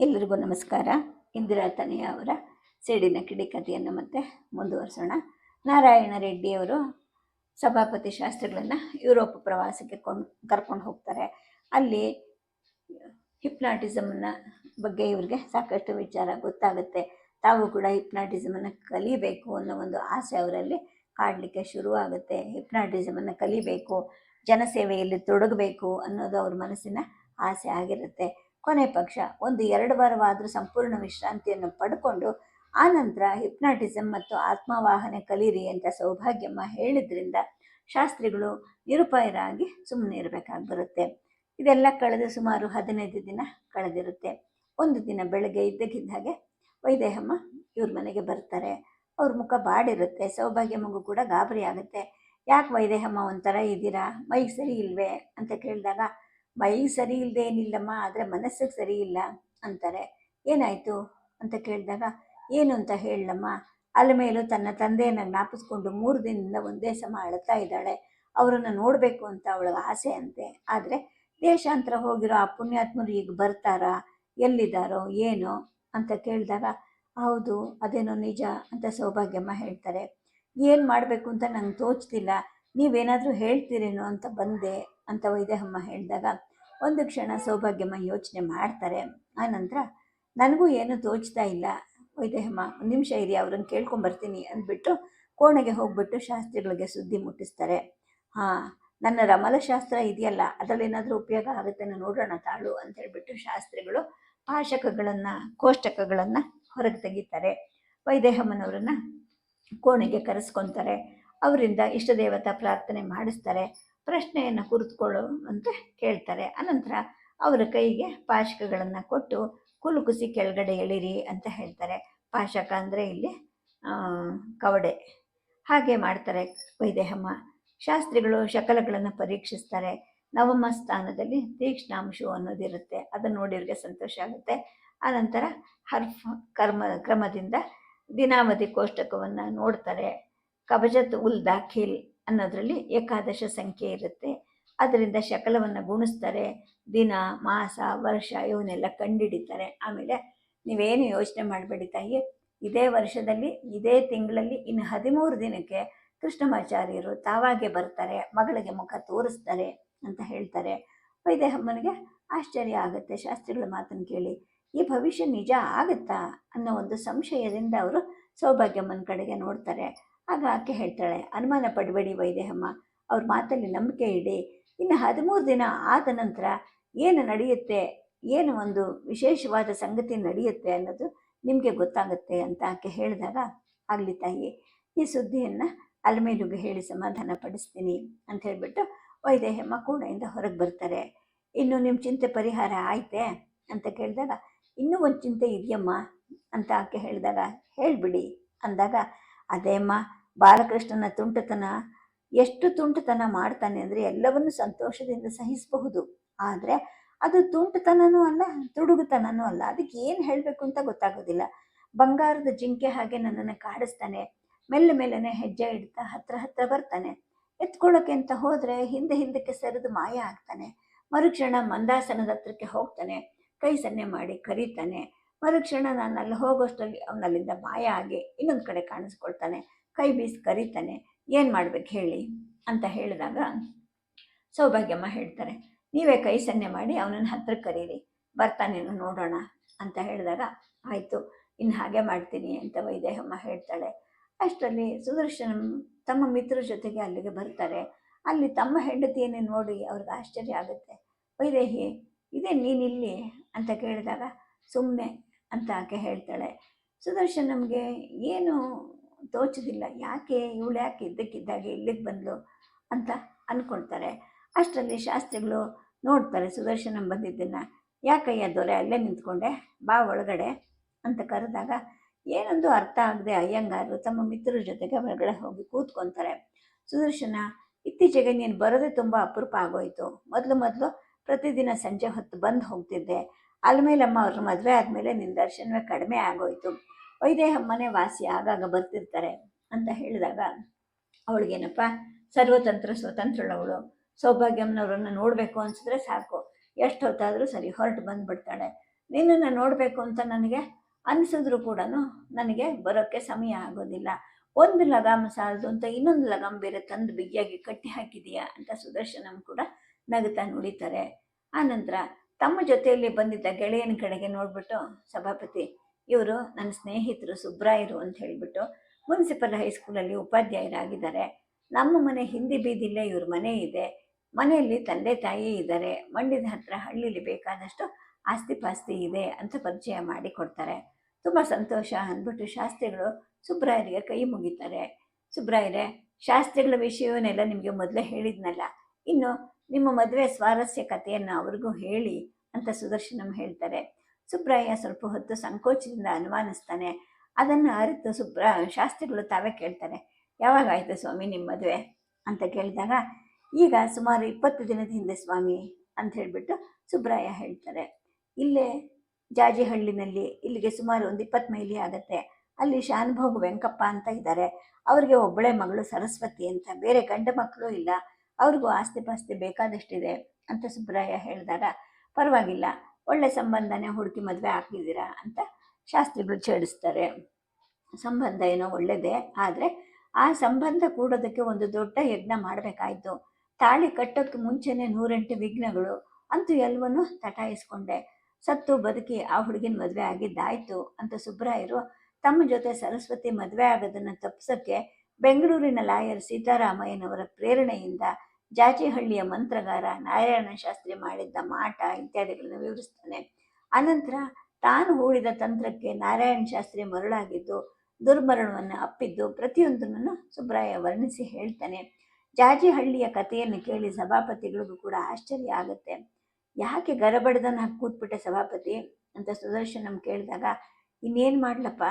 ಎಲ್ಲರಿಗೂ ನಮಸ್ಕಾರ. ಇಂದಿರಾ ತನೆಯ ಅವರ ಸೇಡಿನ ಕಿಡಿ ಕಥೆಯನ್ನು ಮತ್ತೆ ಮುಂದುವರಿಸೋಣ. ನಾರಾಯಣ ರೆಡ್ಡಿಯವರು ಸಭಾಪತಿ ಶಾಸ್ತ್ರಿಗಳನ್ನು ಯುರೋಪ್ ಪ್ರವಾಸಕ್ಕೆ ಕೊಂಡು ಕರ್ಕೊಂಡು ಹೋಗ್ತಾರೆ. ಅಲ್ಲಿ ಹಿಪ್ನಾಟಿಸಮ್ನ ಬಗ್ಗೆ ಇವ್ರಿಗೆ ಸಾಕಷ್ಟು ವಿಚಾರ ಗೊತ್ತಾಗುತ್ತೆ. ತಾವು ಕೂಡ ಹಿಪ್ನಾಟಿಸಮನ್ನು ಕಲಿಬೇಕು ಅನ್ನೋ ಒಂದು ಆಸೆ ಅವರಲ್ಲಿ ಕಾಡಲಿಕ್ಕೆ ಶುರುವಾಗುತ್ತೆ. ಹಿಪ್ನಾಟಿಸಮನ್ನು ಕಲಿಬೇಕು, ಜನಸೇವೆಯಲ್ಲಿ ತೊಡಗಬೇಕು ಅನ್ನೋದು ಅವ್ರ ಮನಸ್ಸಿನ ಆಸೆ ಆಗಿರುತ್ತೆ. ಕೊನೆ ಪಕ್ಷ ಒಂದು ಎರಡು ವಾರವಾದರೂ ಸಂಪೂರ್ಣ ವಿಶ್ರಾಂತಿಯನ್ನು ಪಡ್ಕೊಂಡು ಆನಂತರ ಹಿಪ್ನಾಟಿಸಮ್ ಮತ್ತು ಆತ್ಮವಾಹನೆ ಕಲೀರಿ ಅಂತ ಸೌಭಾಗ್ಯಮ್ಮ ಹೇಳಿದ್ರಿಂದ ಶಾಸ್ತ್ರಿಗಳು ನಿರುಪಾಯರಾಗಿ ಸುಮ್ಮನೆ ಇರಬೇಕಾಗಿ ಬರುತ್ತೆ. ಇದೆಲ್ಲ ಕಳೆದು ಸುಮಾರು ಹದಿನೈದು ದಿನ ಕಳೆದಿರುತ್ತೆ. ಒಂದು ದಿನ ಬೆಳಗ್ಗೆ ಇದ್ದಕ್ಕಿದ್ದ ಹಾಗೆ ವೈದೇಹಮ್ಮ ಇವ್ರ ಮನೆಗೆ ಬರ್ತಾರೆ. ಅವ್ರ ಮುಖ ಬಾಡಿರುತ್ತೆ. ಸೌಭಾಗ್ಯಮ್ಮಗೂ ಕೂಡ ಗಾಬರಿ ಆಗುತ್ತೆ. ಯಾಕೆ ವೈದೇಹಮ್ಮ ಒಂಥರ ಇದ್ದೀರಾ ಮೈಗೆ ಸರಿ ಇಲ್ವೇ? ಅಂತ ಕೇಳಿದಾಗ ಮೈಗೆ ಸರಿ ಇಲ್ಲದೆ ಏನಿಲ್ಲಮ್ಮ ಆದರೆ ಮನಸ್ಸಿಗೆ ಸರಿ ಇಲ್ಲ ಅಂತಾರೆ. ಏನಾಯಿತು ಅಂತ ಕೇಳಿದಾಗ, ಏನು ಅಂತ ಹೇಳಲಮ್ಮ? ಅಲ್ಲಿ ಮೇಲೂ ತನ್ನ ತಂದೆಯನ್ನು ಜ್ಞಾಪಿಸ್ಕೊಂಡು ಮೂರು ದಿನದಿಂದ ಒಂದೇ ಸಮ ಅಳ್ತಾ ಇದ್ದಾಳೆ. ಅವರನ್ನು ನೋಡಬೇಕು ಅಂತ ಅವಳಿಗೆ ಆಸೆ ಅಂತೆ. ಆದರೆ ದೇಶಾಂತರ ಹೋಗಿರೋ ಆ ಪುಣ್ಯಾತ್ಮರು ಈಗ ಬರ್ತಾರಾ? ಎಲ್ಲಿದ್ದಾರೋ, ಏನೋ ಅಂತ ಕೇಳಿದಾಗ, ಹೌದು, ಅದೇನೋ ನಿಜ ಅಂತ ಸೌಭಾಗ್ಯಮ್ಮ ಹೇಳ್ತಾರೆ. ಏನು ಮಾಡಬೇಕು ಅಂತ ನಂಗೆ ತೋಚ್ತಿಲ್ಲ. ನೀವೇನಾದರೂ ಹೇಳ್ತೀರೇನೋ ಅಂತ ಬಂದೆ ಅಂತ ವೈದೇಹಮ್ಮ ಹೇಳಿದಾಗ ಒಂದು ಕ್ಷಣ ಸೌಭಾಗ್ಯಮ್ಮ ಯೋಚನೆ ಮಾಡ್ತಾರೆ. ಆನಂತರ ನನಗೂ ಏನು ತೋಚ್ತಾ ಇಲ್ಲ. ವೈದೇಹಮ್ಮ ಒಂದು ನಿಮಿಷ ಇರಿ, ಅವ್ರನ್ನ ಕೇಳ್ಕೊಂಬರ್ತೀನಿ ಅಂದ್ಬಿಟ್ಟು ಕೋಣೆಗೆ ಹೋಗ್ಬಿಟ್ಟು ಶಾಸ್ತ್ರಿಗಳಿಗೆ ಸುದ್ದಿ ಮುಟ್ಟಿಸ್ತಾರೆ. ಹಾಂ, ನನ್ನ ರಮಲಶಾಸ್ತ್ರ ಇದೆಯಲ್ಲ ಅದರಲ್ಲಿ ಏನಾದರೂ ಉಪಯೋಗ ಆಗುತ್ತೆ ನೋಡೋಣ ತಾಳು ಅಂತ ಹೇಳ್ಬಿಟ್ಟು ಶಾಸ್ತ್ರಿಗಳು ಪಾಶಕಗಳನ್ನು, ಕೋಷ್ಟಕಗಳನ್ನು ಹೊರಗೆ ತೆಗಿತಾರೆ. ವೈದೇಹಮ್ಮನವ್ರನ್ನ ಕೋಣೆಗೆ ಕರೆಸ್ಕೊತಾರೆ. ಅವರಿಂದ ಇಷ್ಟ ದೇವತಾ ಪ್ರಾರ್ಥನೆ ಮಾಡಿಸ್ತಾರೆ. ಪ್ರಶ್ನೆಯನ್ನು ಕುರಿತುಕೊಳ್ಳು ಅಂತ ಕೇಳ್ತಾರೆ. ಅನಂತರ ಅವರ ಕೈಗೆ ಪಾಶಕಗಳನ್ನು ಕೊಟ್ಟು ಕುಲುಕುಸಿ ಕೆಳಗಡೆ ಎಳಿರಿ ಅಂತ ಹೇಳ್ತಾರೆ. ಪಾಶಕ ಅಂದರೆ ಇಲ್ಲಿ ಕವಡೆ. ಹಾಗೆ ಮಾಡ್ತಾರೆ ವೈದೇಹಮ್ಮ. ಶಾಸ್ತ್ರಿಗಳು ಶಕಲಗಳನ್ನು ಪರೀಕ್ಷಿಸ್ತಾರೆ. ನವಮ ಸ್ಥಾನದಲ್ಲಿ ತೀಕ್ಷ್ಣಾಂಶು ಅನ್ನೋದಿರುತ್ತೆ. ಅದನ್ನು ನೋಡಿರ್ಗೆ ಸಂತೋಷ ಆಗುತ್ತೆ. ಆನಂತರ ಹರ್ಫ್ ಕರ್ಮ, ಕ್ರಮದಿಂದ ದಿನಾವಧಿ ಕೋಷ್ಟಕವನ್ನು ನೋಡ್ತಾರೆ. ಕಬಜತ್ ಉಲ್ ದಾಖಿಲ್. ಅನ್ನೋದರಲ್ಲಿ ಏಕಾದಶ ಸಂಖ್ಯೆ ಇರುತ್ತೆ. ಅದರಿಂದ ಶಕಲವನ್ನು ಗುಣಿಸ್ತಾರೆ. ದಿನ, ಮಾಸ, ವರ್ಷ ಇವನ್ನೆಲ್ಲ ಕಂಡುಹಿಡಿತಾರೆ ಆಮೇಲೆ ನೀವೇನು ಯೋಚನೆ ಮಾಡಬೇಡಿ ತಾಯಿ. ಇದೇ ವರ್ಷದಲ್ಲಿ, ಇದೇ ತಿಂಗಳಲ್ಲಿ ಇನ್ನು ಹದಿಮೂರು ದಿನಕ್ಕೆ ಕೃಷ್ಣಮಾಚಾರ್ಯರು ತಾವಾಗೆ ಬರ್ತಾರೆ. ಮಗಳಿಗೆ ಮುಖ ತೋರಿಸ್ತಾರೆ ಅಂತ ಹೇಳ್ತಾರೆ. ವೈದೇಹಮ್ಮನಿಗೆ ಆಶ್ಚರ್ಯ ಆಗುತ್ತೆ. ಶಾಸ್ತ್ರಿಗಳ ಮಾತನ್ನು ಕೇಳಿ, ಈ ಭವಿಷ್ಯ ನಿಜ ಆಗುತ್ತಾ ಅನ್ನೋ ಒಂದು ಸಂಶಯದಿಂದ ಅವರು ಸೌಭಾಗ್ಯಮ್ಮನ ಕಡೆಗೆ ನೋಡ್ತಾರೆ. ಆಗ ಆಕೆ ಹೇಳ್ತಾಳೆ, ಅನುಮಾನ ಪಡಬೇಡಿ ವೈದೇಹಮ್ಮ, ಅವ್ರ ಮಾತಲ್ಲಿ ನಂಬಿಕೆ ಇಡಿ ಇನ್ನು ಹದಿಮೂರು ದಿನ ಆದ ನಂತರ ಏನು ನಡೆಯುತ್ತೆ, ಏನು ಒಂದು ವಿಶೇಷವಾದ ಸಂಗತಿ ನಡೆಯುತ್ತೆ ಅನ್ನೋದು ನಿಮಗೆ ಗೊತ್ತಾಗುತ್ತೆ, ಅಂತ ಆಕೆ ಹೇಳಿದಾಗ, ಆಗಲಿ ತಾಯಿ ಈ ಸುದ್ದಿಯನ್ನು ಅಲ್ಮೇಲುಗೆ ಹೇಳಿ ಸಮಾಧಾನ ಪಡಿಸ್ತೀನಿ, ಅಂತ ಹೇಳಿಬಿಟ್ಟು ವೈದೇಹಮ್ಮ ಕೋಣೆಯಿಂದ ಹೊರಗೆ ಬರ್ತಾರೆ. ಇನ್ನು ನಿಮ್ಮ ಚಿಂತೆ ಪರಿಹಾರ ಆಯ್ತೆ? ಅಂತ ಕೇಳಿದಾಗ, ಇನ್ನೂ ಒಂದು ಚಿಂತೆ ಇದೆಯಮ್ಮ, ಅಂತ ಆಕೆ ಹೇಳಿದಾಗ, ಹೇಳಿಬಿಡಿ, ಅಂದಾಗ ಅದೇಮ್ಮ ಬಾಲಕೃಷ್ಣನ ತುಂಟತನ, ಎಷ್ಟು ತುಂಟತನ ಮಾಡ್ತಾನೆ ಅಂದರೆ ಎಲ್ಲವನ್ನು ಸಂತೋಷದಿಂದ ಸಹಿಸಬಹುದು. ಆದರೆ ಅದು ತುಂಟತನನೂ ಅಲ್ಲ, ತುಡುಗುತನನೂ ಅಲ್ಲ. ಅದಕ್ಕೆ ಏನು ಹೇಳಬೇಕು ಅಂತ ಗೊತ್ತಾಗೋದಿಲ್ಲ. ಬಂಗಾರದ ಜಿಂಕೆ ಹಾಗೆ ನನ್ನನ್ನು ಕಾಡಿಸ್ತಾನೆ, ಮೆಲ್ಲ ಮೆಲ್ಲನೆ ಹೆಜ್ಜೆ ಇಡ್ತಾ ಹತ್ರ ಹತ್ರ ಬರ್ತಾನೆ. ಎತ್ಕೊಳ್ಳೋಕೆ ಅಂತ ಹೋದರೆ ಹಿಂದೆ ಹಿಂದಕ್ಕೆ ಸರಿದು ಮಾಯ ಆಗ್ತಾನೆ. ಮರುಕ್ಷಣ ಮಂದಾಸನದ ಹತ್ರಕ್ಕೆ ಹೋಗ್ತಾನೆ ಕೈ ಸನ್ನೆ ಮಾಡಿ ಕರೀತಾನೆ. ಮರುಕ್ಷಣ ನಾನು ಅಲ್ಲಿ ಹೋಗೋಷ್ಟರಲ್ಲಿ ಅವನಲ್ಲಿಂದ ಮಾಯ ಆಗಿ ಇನ್ನೊಂದು ಕಡೆ ಕಾಣಿಸ್ಕೊಳ್ತಾನೆ, ಕೈ ಬೀಸಿ ಕರೀತಾನೆ, ಏನು ಮಾಡ್ಬೇಕು ಹೇಳಿ? ಅಂತ ಹೇಳಿದಾಗ ಸೌಭಾಗ್ಯಮ್ಮ ಹೇಳ್ತಾರೆ, ನೀವೇ ಕೈ ಸನ್ನೆ ಮಾಡಿ ಅವನನ್ನು ಹತ್ರ ಕರೀರಿ, ಬರ್ತಾನೆ ನೋಡೋಣ ಅಂತ ಹೇಳಿದಾಗ, ಆಯಿತು, ಇನ್ನು ಹಾಗೆ ಮಾಡ್ತೀನಿ ಅಂತ ವೈದೇಹಮ್ಮ ಹೇಳ್ತಾಳೆ. ಅಷ್ಟರಲ್ಲಿ ಸುದರ್ಶನ ತಮ್ಮ ಮಿತ್ರ ಜೊತೆಗೆ ಅಲ್ಲಿಗೆ ಬರ್ತಾರೆ. ಅಲ್ಲಿ ತಮ್ಮ ಹೆಂಡತಿಯನ್ನೇ ನೋಡಿ ಅವ್ರಿಗೆ ಆಶ್ಚರ್ಯ ಆಗುತ್ತೆ. ವೈದೇಹಿ ಇದೇ ನೀನಿಲ್ಲಿ? ಅಂತ ಕೇಳಿದಾಗ ಸುಮ್ಮನೆ ಅಂತ ಆಕೆ ಹೇಳ್ತಾಳೆ. ಸುದರ್ಶನ್ ನಮಗೆ ಏನು ತೋಚೋದಿಲ್ಲ. ಯಾಕೆ ಇವಳು ಯಾಕೆ ಇದ್ದಕ್ಕಿದ್ದಾಗೆ ಇಲ್ಲಿಗೆ ಬಂದಳು ಅಂತ ಅಂದ್ಕೊಳ್ತಾರೆ ಅಷ್ಟರಲ್ಲಿ ಶಾಸ್ತ್ರಿಗಳು ನೋಡ್ತಾರೆ ಸುದರ್ಶನ ಬಂದಿದ್ದನ್ನು. ಯಾಕಯ್ಯ ದೊರೆ ಅಲ್ಲೇ ನಿಂತ್ಕೊಂಡೆ? ಬಾ ಒಳಗಡೆ ಅಂತ ಕರೆದಾಗ ಏನೊಂದು ಅರ್ಥ ಆಗದೆ ಅಯ್ಯಂಗಾರರು ತಮ್ಮ ಮಿತ್ರರ ಜೊತೆಗೆ ಒಳಗಡೆ ಹೋಗಿ ಕೂತ್ಕೊತಾರೆ. ಸುದರ್ಶನ, ಇತ್ತೀಚೆಗೆ ನೀನು ಬರೋದೇ ತುಂಬ ಅಪರೂಪ ಆಗೋಯಿತು. ಮೊದಲು ಮೊದಲು ಪ್ರತಿದಿನ ಸಂಜೆ ಹೊತ್ತು ಬಂದು ಹೋಗ್ತಿದ್ದೆ. ಅಲ್ಮೇಲಮ್ಮ ಅವ್ರ ಮದುವೆ ಆದಮೇಲೆ ನಿನ್ನ ದರ್ಶನವೇ ಕಡಿಮೆ ಆಗೋಯ್ತು. ವೈದೇಹಮ್ಮನೇ ವಾಸಿ ಆಗಾಗ ಬರ್ತಿರ್ತಾರೆ ಅಂತ ಹೇಳಿದಾಗ ಅವಳಿಗೇನಪ್ಪ, ಸರ್ವತಂತ್ರ ಸ್ವತಂತ್ರಳವಳು. ಸೌಭಾಗ್ಯಮ್ಮನವ್ರನ್ನ ನೋಡಬೇಕು ಅನ್ಸಿದ್ರೆ ಸಾಕು. ಎಷ್ಟು ಹೊತ್ತಾದರೂ ಸರಿ ಹೊರಟು ಬಂದುಬಿಡ್ತಾಳೆ. ನಿನ್ನನ್ನು ನೋಡಬೇಕು ಅಂತ ನನಗೆ ಅನಿಸಿದ್ರು ಕೂಡ ನನಗೆ ಬರೋಕ್ಕೆ ಸಮಯ ಆಗೋದಿಲ್ಲ. ಒಂದು ಲಗಾಮ ಸಾಲದು ಅಂತ ಇನ್ನೊಂದು ಲಗಾಮ್ ಬೇರೆ ತಂದು ಬಿಗಿಯಾಗಿ ಕಟ್ಟಿ ಹಾಕಿದೀಯಾ ಅಂತ ಸುದರ್ಶನಂ ಕೂಡ ನಗುತ್ತಾ ನುಡಿತಾರೆ. ಆನಂತರ ತಮ್ಮ ಜೊತೆಯಲ್ಲಿ ಬಂದಿದ್ದ ಗೆಳೆಯನ ಕಡೆಗೆ ನೋಡ್ಬಿಟ್ಟು ಸಭಾಪತಿ, ಇವರು ನನ್ನ ಸ್ನೇಹಿತರು ಸುಬ್ರಾಯರು ಅಂತ ಹೇಳಿಬಿಟ್ಟು ಮುನ್ಸಿಪಲ್ ಹೈಸ್ಕೂಲಲ್ಲಿ ಉಪಾಧ್ಯಾಯರಾಗಿದ್ದಾರೆ. ನಮ್ಮ ಮನೆ ಹಿಂದಿ ಬೀದಿಲ್ಲೇ ಇವ್ರ ಮನೆ ಇದೆ. ಮನೆಯಲ್ಲಿ ತಂದೆ ತಾಯಿ ಇದ್ದಾರೆ. ಮಂಡಿದ ಹತ್ರ ಹಳ್ಳಿಲಿ ಬೇಕಾದಷ್ಟು ಆಸ್ತಿ ಪಾಸ್ತಿ ಇದೆ ಅಂತ ಪರಿಚಯ ಮಾಡಿಕೊಡ್ತಾರೆ. ತುಂಬ ಸಂತೋಷ ಅಂದ್ಬಿಟ್ಟು ಶಾಸ್ತ್ರಿಗಳು ಸುಬ್ರಾಯರಿಗೆ ಕೈ ಮುಗಿತಾರೆ. ಸುಬ್ರಾಯರೇ, ಶಾಸ್ತ್ರಿಗಳ ವಿಷಯವನ್ನೆಲ್ಲ ನಿಮಗೆ ಮೊದಲೇ ಹೇಳಿದ್ನಲ್ಲ. ಇನ್ನು ನಿಮ್ಮ ಮದುವೆ ಸ್ವಾರಸ್ಯ ಕಥೆಯನ್ನು ಅವ್ರಿಗೂ ಹೇಳಿ ಅಂತ ಸುದರ್ಶನಂ ಹೇಳ್ತಾರೆ. ಸುಬ್ರಾಯ ಸ್ವಲ್ಪ ಹೊತ್ತು ಸಂಕೋಚದಿಂದ ಅನುಮಾನಿಸ್ತಾನೆ. ಅದನ್ನು ಅರಿತು ಸುಬ್ರ, ಶಾಸ್ತ್ರಿಗಳು ತಾವೇ ಕೇಳ್ತಾರೆ. ಯಾವಾಗ ಆಯಿತು ಸ್ವಾಮಿ ನಿಮ್ಮ ಮದುವೆ? ಅಂತ ಕೇಳಿದಾಗ, ಈಗ ಸುಮಾರು ಇಪ್ಪತ್ತು ದಿನದ ಹಿಂದೆ ಸ್ವಾಮಿ ಅಂತ ಹೇಳಿಬಿಟ್ಟು ಸುಬ್ರಾಯ ಹೇಳ್ತಾರೆ. ಇಲ್ಲೇ ಜಾಜಿಹಳ್ಳಿನಲ್ಲಿ, ಇಲ್ಲಿಗೆ ಸುಮಾರು ಒಂದು ಇಪ್ಪತ್ತು ಮೈಲಿ ಆಗುತ್ತೆ. ಅಲ್ಲಿ ಶಾನುಭೋಗ ವೆಂಕಪ್ಪ ಅಂತ ಇದ್ದಾರೆ ಅವ್ರಿಗೆ ಒಬ್ಬಳೆ ಮಗಳು ಸರಸ್ವತಿ ಅಂತ. ಬೇರೆ ಗಂಡ ಮಕ್ಕಳು ಇಲ್ಲ. ಅವ್ರಿಗೂ ಆಸ್ತಿ ಪಾಸ್ತಿ ಬೇಕಾದಷ್ಟಿದೆ ಅಂತ ಸುಬ್ರಾಯ ಹೇಳಿದಾಗ, ಪರವಾಗಿಲ್ಲ, ಒಳ್ಳೆ ಸಂಬಂಧನೇ ಹುಡುಕಿ ಮದುವೆ ಹಾಕಿದ್ದೀರಾ ಅಂತ ಶಾಸ್ತ್ರಿಗಳು ಛೇಡಿಸ್ತಾರೆ. ಸಂಬಂಧ ಏನೋ ಒಳ್ಳೆಯದೇ ಆದರೆ ಆ ಸಂಬಂಧ ಕೂಡೋದಕ್ಕೆ ಒಂದು ದೊಡ್ಡ ಯಜ್ಞ ಮಾಡಬೇಕಾಯ್ತು. ತಾಳಿ ಕಟ್ಟೋಕ್ಕೆ ಮುಂಚೆನೇ ನೂರೆಂಟು ವಿಘ್ನಗಳು, ಅಂತೂ ಎಲ್ಲವನ್ನೂ ತಟಾಯಿಸ್ಕೊಂಡೆ. ಸತ್ತು ಬದುಕಿ ಆ ಹುಡುಗಿನ ಮದುವೆ ಆಗಿದ್ದಾಯ್ತು ಅಂತ ಸುಬ್ರಾಯರು ತಮ್ಮ ಜೊತೆ ಸರಸ್ವತಿ ಮದುವೆ ಆಗೋದನ್ನು ತಪ್ಪಿಸೋಕ್ಕೆ ಬೆಂಗಳೂರಿನ ಲಾಯರ್ ಸೀತಾರಾಮಯ್ಯನವರ ಪ್ರೇರಣೆಯಿಂದ ಜಾಜಿಹಳ್ಳಿಯ ಮಂತ್ರಗಾರ, ನಾರಾಯಣ ಶಾಸ್ತ್ರಿ ಮಾಡಿದ್ದ ಮಾಟ ಇತ್ಯಾದಿಗಳನ್ನು ವಿವರಿಸ್ತಾನೆ. ಅನಂತರ ತಾನು ಹೂಡಿದ ತಂತ್ರಕ್ಕೆ ನಾರಾಯಣ ಶಾಸ್ತ್ರಿ ಮರುಳಾಗಿದ್ದು, ದುರ್ಮರಣವನ್ನು ಅಪ್ಪಿದ್ದು ಪ್ರತಿಯೊಂದನ್ನು ಸುಬ್ರಾಯ ವರ್ಣಿಸಿ ಹೇಳ್ತಾನೆ. ಜಾಜಿಹಳ್ಳಿಯ ಕಥೆಯನ್ನು ಕೇಳಿ ಸಭಾಪತಿಗಳಿಗೂ ಕೂಡ ಆಶ್ಚರ್ಯ ಆಗುತ್ತೆ. ಯಾಕೆ ಗರಬಡ್ದನ್ನ ಹಾಕಿ ಕೂತ್ಬಿಟ್ಟೆ ಸಭಾಪತಿ? ಅಂತ ಸುದರ್ಶನ ಕೇಳಿದಾಗ, ಇನ್ನೇನು ಮಾಡ್ಲಪ್ಪ?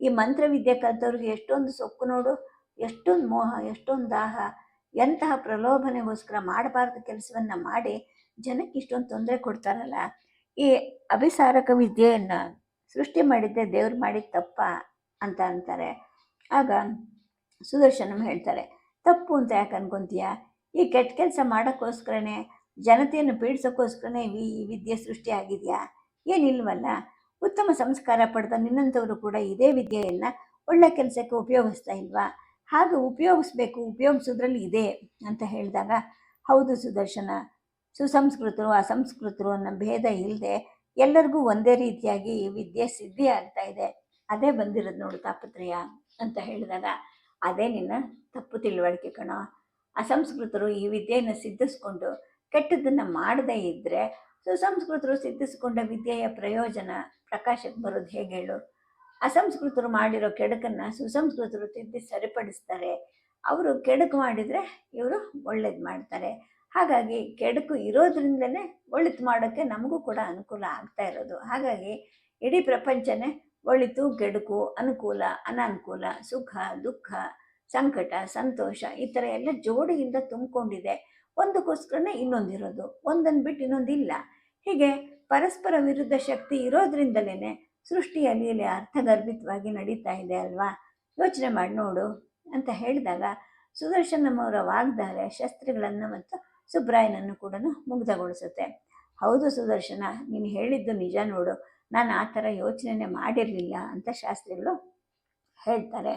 ಈ ಮಂತ್ರವಿದ್ಯೆ ಕಲ್ತವ್ರಿಗೆ ಎಷ್ಟೊಂದು ಸೊಕ್ಕು ನೋಡು, ಎಷ್ಟೊಂದು ಮೋಹ, ಎಷ್ಟೊಂದು ದಾಹ. ಎಂತಹ ಪ್ರಲೋಭನೆಗೋಸ್ಕರ ಮಾಡಬಾರ್ದು ಕೆಲಸವನ್ನ ಮಾಡಿ ಜನಕ್ಕೆ ಇಷ್ಟೊಂದು ತೊಂದರೆ ಕೊಡ್ತಾರಲ್ಲ, ಈ ಅಭಿಸಾರಕ ವಿದ್ಯೆಯನ್ನು ಸೃಷ್ಟಿ ಮಾಡಿದ್ದೆ ದೇವ್ರು ಮಾಡಿದ ತಪ್ಪ ಅಂತ ಅಂತಾರೆ. ಆಗ ಸುದರ್ಶನಂ ಹೇಳ್ತಾರೆ, ತಪ್ಪು ಅಂತ ಯಾಕೆ ಅನ್ಕೊಂತೀಯ? ಈ ಕೆಟ್ಟ ಕೆಲಸ ಮಾಡೋಕ್ಕೋಸ್ಕರನೇ, ಜನತೆಯನ್ನು ಪೀಡಿಸೋಕ್ಕೋಸ್ಕರನೇ ಈ ವಿದ್ಯೆ ಸೃಷ್ಟಿ ಆಗಿದೆಯಾ? ಏನಿಲ್ವಲ್ಲ ಉತ್ತಮ ಸಂಸ್ಕಾರ ಪಡೆದ ನಿನ್ನಂಥವರು ಕೂಡ ಇದೇ ವಿದ್ಯೆಯನ್ನು ಒಳ್ಳೆ ಕೆಲಸಕ್ಕೆ ಉಪಯೋಗಿಸ್ತಾ ಇಲ್ವಾ? ಹಾಗೆ ಉಪಯೋಗಿಸ್ಬೇಕು, ಉಪಯೋಗಿಸೋದ್ರಲ್ಲಿ ಇದೆ ಅಂತ ಹೇಳಿದಾಗ, ಹೌದು ಸುದರ್ಶನ. ಸುಸಂಸ್ಕೃತರು, ಅಸಂಸ್ಕೃತರು ಅನ್ನೋ ಭೇದ ಇಲ್ಲದೆ ಎಲ್ಲರಿಗೂ ಒಂದೇ ರೀತಿಯಾಗಿ ವಿದ್ಯೆ ಸಿದ್ಧಿ ಆಗ್ತಾ ಇದೆ. ಅದೇ ಬಂದಿರೋದು ನೋಡು ತಾಪತ್ರಯ ಅಂತ ಹೇಳಿದಾಗ, ಅದೇ ನಿನ್ನ ತಪ್ಪು ತಿಳುವಳಿಕೆ ಕಣ. ಅಸಂಸ್ಕೃತರು ಈ ವಿದ್ಯೆಯನ್ನು ಸಿದ್ಧಿಸ್ಕೊಂಡು ಕೆಟ್ಟದ್ದನ್ನು ಮಾಡದೇ ಇದ್ದರೆ ಸುಸಂಸ್ಕೃತರು ಸಿದ್ಧಿಸ್ಕೊಂಡ ವಿದ್ಯೆಯ ಪ್ರಯೋಜನ ಪ್ರಕಾಶಕ್ಕೆ ಬರೋದು ಹೇಗೆ ಹೇಳು? ಅಸಂಸ್ಕೃತರು ಮಾಡಿರೋ ಕೆಡಕನ್ನು ಸುಸಂಸ್ಕೃತರು ತಿದ್ದಿ ಸರಿಪಡಿಸ್ತಾರೆ. ಅವರು ಕೆಡುಕು ಮಾಡಿದರೆ ಇವರು ಒಳ್ಳೇದು ಮಾಡ್ತಾರೆ. ಹಾಗಾಗಿ ಕೆಡುಕು ಇರೋದ್ರಿಂದಲೇ ಒಳಿತು ಮಾಡೋಕ್ಕೆ ನಮಗೂ ಕೂಡ ಅನುಕೂಲ ಆಗ್ತಾ ಇರೋದು. ಹಾಗಾಗಿ ಇಡೀ ಪ್ರಪಂಚನೇ ಒಳಿತು, ಕೆಡುಕು, ಅನುಕೂಲ, ಅನಾನುಕೂಲ, ಸುಖ, ದುಃಖ, ಸಂಕಟ, ಸಂತೋಷ ಈ ಥರ ಎಲ್ಲ ಜೋಡಿಯಿಂದ ತುಂಬಿಕೊಂಡಿದೆ. ಒಂದಕ್ಕೋಸ್ಕರನೇ ಇನ್ನೊಂದಿರೋದು ಒಂದನ್ನು ಬಿಟ್ಟು ಇನ್ನೊಂದಿಲ್ಲ. ಹೀಗೆ ಪರಸ್ಪರ ವಿರುದ್ಧ ಶಕ್ತಿ ಇರೋದ್ರಿಂದಲೇ ಸೃಷ್ಟಿಯಲ್ಲಿ ಇಲ್ಲಿ ಅರ್ಥಗರ್ಭಿತವಾಗಿ ನಡೀತಾ ಇದೆ ಅಲ್ವಾ? ಯೋಚನೆ ಮಾಡಿ, ನೋಡು ಅಂತ ಹೇಳಿದಾಗ ಸುದರ್ಶನಮ್ಮವರ ವಾಗ್ದಾರೆ ಶಸ್ತ್ರಗಳನ್ನು ಮತ್ತು ಸುಬ್ರಾಯನನ್ನು ಕೂಡ ಮುಗ್ಧಗೊಳಿಸುತ್ತೆ. ಹೌದು ಸುದರ್ಶನ, ನೀನು ಹೇಳಿದ್ದು ನಿಜ ನೋಡು. ನಾನು ಆ ಥರ ಯೋಚನೆ ಮಾಡಿರಲಿಲ್ಲ ಅಂತ ಶಾಸ್ತ್ರಿಗಳು ಹೇಳ್ತಾರೆ.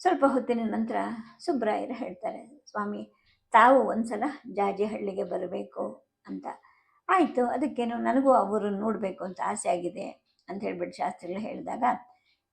ಸ್ವಲ್ಪ ಹೊತ್ತಿನ ನಂತರ ಸುಬ್ರಾಯರು ಹೇಳ್ತಾರೆ, ಸ್ವಾಮಿ, ತಾವು ಒಂದ್ಸಲ ಜಾಜಿಹಳ್ಳಿಗೆ ಬರಬೇಕು ಅಂತ. ಆಯಿತು, ಅದಕ್ಕೇನು ನನಗೂ ಅವರು ನೋಡಬೇಕು ಅಂತ ಆಸೆ ಆಗಿದೆ ಅಂತ ಹೇಳ್ಬಿಟ್ಟು ಶಾಸ್ತ್ರಿಗಳು ಹೇಳಿದಾಗ,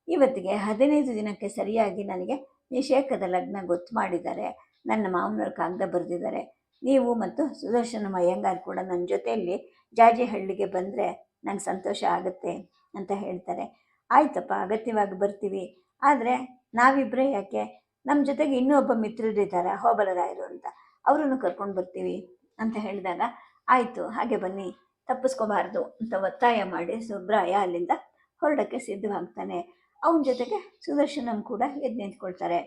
ಇವತ್ತಿಗೆ ಹದಿನೈದು ದಿನಕ್ಕೆ ಸರಿಯಾಗಿ ನನಗೆ ನಿಷೇಕದ ಲಗ್ನ ಗೊತ್ತು ಮಾಡಿದ್ದಾರೆ. ನನ್ನ ಮಾವನವ್ರ ಕಾಗದ ಬರೆದಿದ್ದಾರೆ. ನೀವು ಮತ್ತು ಸುದರ್ಶನ ಮಯ್ಯಂಗಾರ್ ಕೂಡ ನನ್ನ ಜೊತೆಯಲ್ಲಿ ಜಾಜಿಹಳ್ಳಿಗೆ ಬಂದರೆ ನಂಗೆ ಸಂತೋಷ ಆಗುತ್ತೆ ಅಂತ ಹೇಳ್ತಾರೆ. ಆಯ್ತಪ್ಪ, ಅಗತ್ಯವಾಗಿ ಬರ್ತೀವಿ. ಆದರೆ ನಾವಿಬ್ಬರೇ ಯಾಕೆ? ನಮ್ಮ ಜೊತೆಗೆ ಇನ್ನೂ ಒಬ್ಬ ಮಿತ್ರರಿದ್ದಾರೆ, ಹೋಬಲರಾಯರು ಅಂತ. ಅವರನ್ನು ಕರ್ಕೊಂಡು ಬರ್ತೀವಿ ಅಂತ ಹೇಳಿದಾಗ, ಆಯಿತು, ಹಾಗೆ ಬನ್ನಿ. ತಪ್ಪಿಸ್ಕೋಬಾರ್ದು ಅಂತ ಒತ್ತಾಯ ಮಾಡಿ ಸುಬ್ರಾಯ ಅಲ್ಲಿಂದ ಹೊರಡಕ್ಕೆ ಸಿದ್ಧವಾಗ್ತಾನೆ. ಅವನ ಜೊತೆಗೆ ಸುದರ್ಶನಂ ಕೂಡ ಎದ್ದು ನಿಂತ್ಕೊಳ್ತಾರೆ.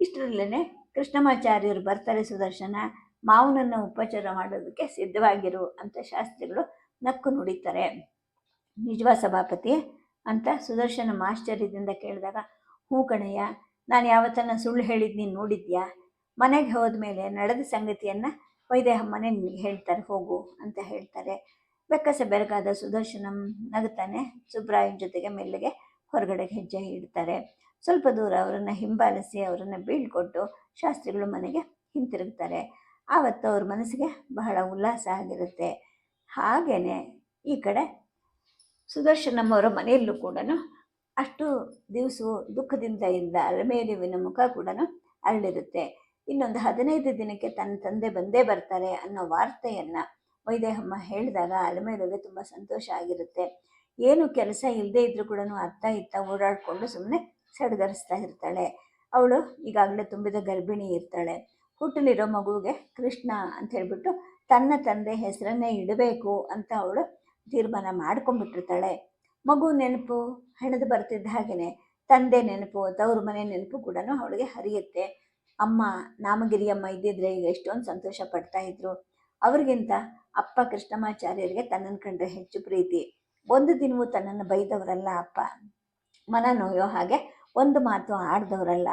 ಇಷ್ಟರಲ್ಲೇ ಕೃಷ್ಣಮಾಚಾರ್ಯರು ಬರ್ತಾರೆ ಸುದರ್ಶನ. ಮಾವನನ್ನು ಉಪಚಾರ ಮಾಡೋದಕ್ಕೆ ಸಿದ್ಧವಾಗಿರು ಅಂತ ಶಾಸ್ತ್ರಿಗಳು ನಕ್ಕು ನುಡಿತಾರೆ. ನಿಜವಾ ಸಭಾಪತಿ ಅಂತ ಸುದರ್ಶನ ಆಶ್ಚರ್ಯದಿಂದ ಕೇಳಿದಾಗ, ಹೂ ಕಣಯ್ಯ, ನಾನು ಯಾವತ್ತನ್ನ ಸುಳ್ಳು ಹೇಳಿದ್ದು ನೀನು ನೋಡಿದ್ಯಾ? ಮನೆಗೆ ಹೋದ್ಮೇಲೆ ನಡೆದ ಸಂಗತಿಯನ್ನು ವೈದೇಹಮ್ಮನೇ ನಿನಗೆ ಹೇಳ್ತಾರೆ, ಹೋಗು ಅಂತ ಹೇಳ್ತಾರೆ. ಬೆಕ್ಕಸ ಬೆರಗಾದ ಸುದರ್ಶನಂ ನಗುತ್ತಾನೆ. ಸುಬ್ರಾಯನ್ ಜೊತೆಗೆ ಮೆಲ್ಲಗೆ ಹೊರಗಡೆ ಹೆಜ್ಜೆ ಇಡ್ತಾರೆ. ಸ್ವಲ್ಪ ದೂರ ಅವರನ್ನು ಹಿಂಬಾಲಿಸಿ ಅವರನ್ನು ಬೀಳ್ಕೊಟ್ಟು ಶಾಸ್ತ್ರಿಗಳು ಮನೆಗೆ ಹಿಂತಿರುಗ್ತಾರೆ. ಆವತ್ತು ಅವ್ರ ಮನಸ್ಸಿಗೆ ಬಹಳ ಉಲ್ಲಾಸ ಆಗಿರುತ್ತೆ. ಹಾಗೆಯೇ ಈ ಕಡೆ ಸುದರ್ಶನಮ್ಮವರ ಮನೆಯಲ್ಲೂ ಕೂಡ ಅಷ್ಟು ದಿವಸವು ದುಃಖದಿಂದ ಇದ್ದ ಅಲಮೇಲುವಿನ ಮುಖ ಕೂಡ ಅರಳಿರುತ್ತೆ. ಇನ್ನೊಂದು ಹದಿನೈದು ದಿನಕ್ಕೆ ತನ್ನ ತಂದೆ ಬಂದೇ ಬರ್ತಾರೆ ಅನ್ನೋ ವಾರ್ತೆಯನ್ನು ವೈದೇಹಮ್ಮ ಹೇಳಿದಾಗ ಅಲಮೇಲುವಿಗೆ ತುಂಬ ಸಂತೋಷ ಆಗಿರುತ್ತೆ. ಏನು ಕೆಲಸ ಇಲ್ಲದೆ ಇದ್ರೂ ಕೂಡ ಅತ್ತ ಇತ್ತ ಓಡಾಡಿಕೊಂಡು ಸುಮ್ಮನೆ ಸಡಗರಿಸ್ತಾ ಇರ್ತಾಳೆ. ಅವಳು ಈಗಾಗಲೇ ತುಂಬಿದ ಗರ್ಭಿಣಿ ಇರ್ತಾಳೆ. ಹುಟ್ಟಲಿರೋ ಮಗುವಿಗೆ ಕೃಷ್ಣ ಅಂತ ಹೇಳಿಬಿಟ್ಟು ತನ್ನ ತಂದೆ ಹೆಸರನ್ನೇ ಇಡಬೇಕು ಅಂತ ಅವಳು ತೀರ್ಮಾನ ಮಾಡ್ಕೊಂಡ್ಬಿಟ್ಟಿರ್ತಾಳೆ. ಮಗು ನೆನಪು, ಹೆಣದು ಬರ್ತಿದ್ದ ಹಾಗೆಯೇ ತಂದೆ ನೆನಪು, ತವ್ರ ಮನೆ ನೆನಪು ಕೂಡ ಅವಳಿಗೆ ಹರಿಯುತ್ತೆ. ಅಮ್ಮ, ನಾಮಗಿರಿಯಮ್ಮ ಇದ್ದಿದ್ರೆ ಈಗ ಎಷ್ಟೊಂದು ಸಂತೋಷ ಪಡ್ತಾ ಇದ್ರು. ಅವ್ರಿಗಿಂತ ಅಪ್ಪ ಕೃಷ್ಣಮಾಚಾರ್ಯರಿಗೆ ತನ್ನನ್ನು ಕಂಡ್ರೆ ಹೆಚ್ಚು ಪ್ರೀತಿ. ಒಂದು ದಿನವೂ ತನ್ನನ್ನು ಬೈದವರಲ್ಲ ಅಪ್ಪ. ಮನ ನೋಯೋ ಹಾಗೆ ಒಂದು ಮಾತು ಆಡ್ದವರಲ್ಲ.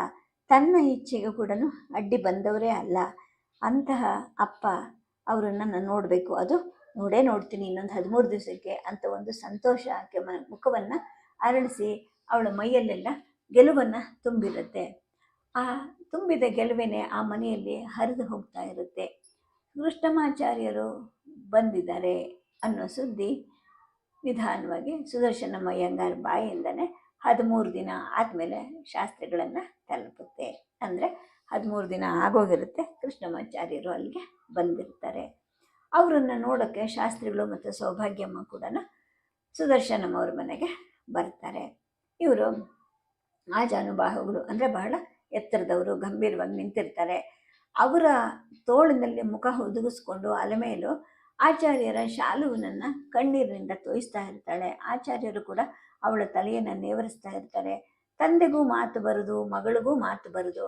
ತನ್ನ ಇಚ್ಛೆಗೂ ಕೂಡ ಅಡ್ಡಿ ಬಂದವರೇ ಅಲ್ಲ. ಅಂತಹ ಅಪ್ಪ ಅವರನ್ನು ನಾನು ನೋಡಬೇಕು. ಅದು ನೋಡೇ ನೋಡ್ತೀನಿ ಇನ್ನೊಂದು ಹದಿಮೂರು ದಿವಸಕ್ಕೆ ಅಂತ ಒಂದು ಸಂತೋಷ ಆಕೆ ಮುಖವನ್ನು ಅರಳಿಸಿ ಅವಳ ಮೈಯಲ್ಲೆಲ್ಲ ಗೆಲುವನ್ನು ತುಂಬಿರುತ್ತೆ. ಆ ತುಂಬಿದ ಗೆಲುವೇನೆ ಆ ಮನೆಯಲ್ಲಿ ಹರಿದು ಹೋಗ್ತಾ ಇರುತ್ತೆ. ಕೃಷ್ಣಮಾಚಾರ್ಯರು ಬಂದಿದ್ದಾರೆ ಅನ್ನೋ ಸುದ್ದಿ ನಿಧಾನವಾಗಿ ಸುದರ್ಶನ ಮಯ್ಯಂಗಾರ ಬಾಯಿಂದನೇ ಹದಿಮೂರು ದಿನ ಆದಮೇಲೆ ಶಾಸ್ತ್ರಿಗಳನ್ನು ತಲುಪುತ್ತೆ. ಅಂದರೆ ಹದಿಮೂರು ದಿನ ಆಗೋಗಿರುತ್ತೆ ಕೃಷ್ಣಮಾಚಾರ್ಯರು ಅಲ್ಲಿಗೆ ಬಂದಿರ್ತಾರೆ. ಅವರನ್ನು ನೋಡೋಕ್ಕೆ ಶಾಸ್ತ್ರಿಗಳು ಮತ್ತು ಸೌಭಾಗ್ಯಮ್ಮ ಕೂಡ ಸುದರ್ಶನಮ್ಮವ್ರ ಮನೆಗೆ ಬರ್ತಾರೆ. ಇವರು ಆಜಾನುಬಾಹುಗಳು ಅಂದರೆ ಬಹಳ ಎತ್ತರದವರು, ಗಂಭೀರವಾಗಿ ನಿಂತಿರ್ತಾರೆ. ಅವರ ತೋಳಿನಲ್ಲಿ ಮುಖ ಹುದುಗಿಸ್ಕೊಂಡು ಅಲೆಮೇಲು ಆಚಾರ್ಯರ ಶಾಲುವಿನನ್ನು ಕಣ್ಣೀರಿನಿಂದ ತೋಯಿಸ್ತಾ ಇರ್ತಾಳೆ. ಆಚಾರ್ಯರು ಕೂಡ ಅವಳ ತಲೆಯನ್ನು ನೇವರಿಸ್ತಾ ಇರ್ತಾರೆ. ತಂದೆಗೂ ಮಾತು ಬರುದು, ಮಗಳಿಗೂ ಮಾತು ಬರುದು.